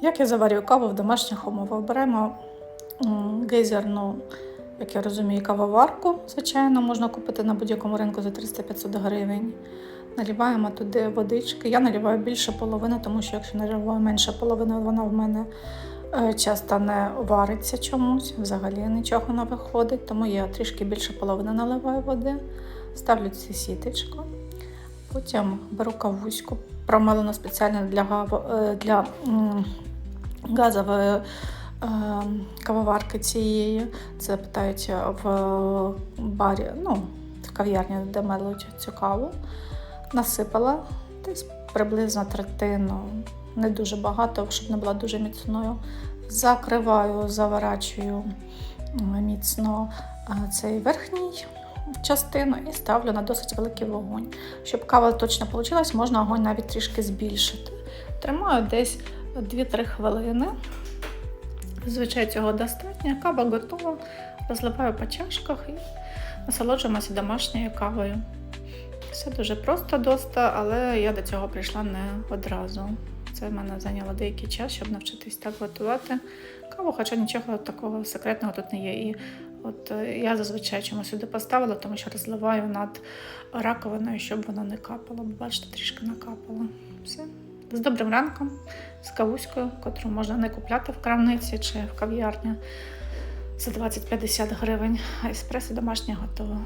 Як я заварюю каву в домашніх умовах? Беремо гейзерну, як я розумію, кавоварку. Звичайно, можна купити на будь-якому ринку за 300-500 гривень. Наливаємо туди водички. Я наливаю більше половини, тому що якщо наливаю менше половини, вона в мене е, часто не вариться чомусь, взагалі нічого не виходить, тому я трішки більше половини наливаю води, ставлю цю сіточку. Потім беру кавуську, промелену спеціально для, е, для газової е, кавоварки цієї. Це питають в барі, ну, в кав'ярні, де мелуть цю каву. Насипала десь приблизно третину, не дуже багато, щоб не була дуже міцною. Закриваю, заворачую міцно е, цей верхній частину і ставлю на досить великий вогонь. Щоб кава точно вийшла, можна огонь навіть трішки збільшити. Тримаю десь 2-3 хвилини. Зазвичай цього достатньо. Кава готова. Розливаю по чашках і насолоджуємося домашньою кавою. Все дуже просто доста, але я до цього прийшла не одразу. Це в мене зайняло деякий час, щоб навчитись так готувати каву, хоча нічого такого секретного тут не є. І от е, я зазвичай чомусь сюди поставила, тому що розливаю над раковиною, щоб воно не капало. Бо бачите, трішки накапало. Все. З добрим ранком, з кавуською, котру можна не купляти в крамниці чи в кав'ярні за 20-50 гривень, а еспресо домашнє готово.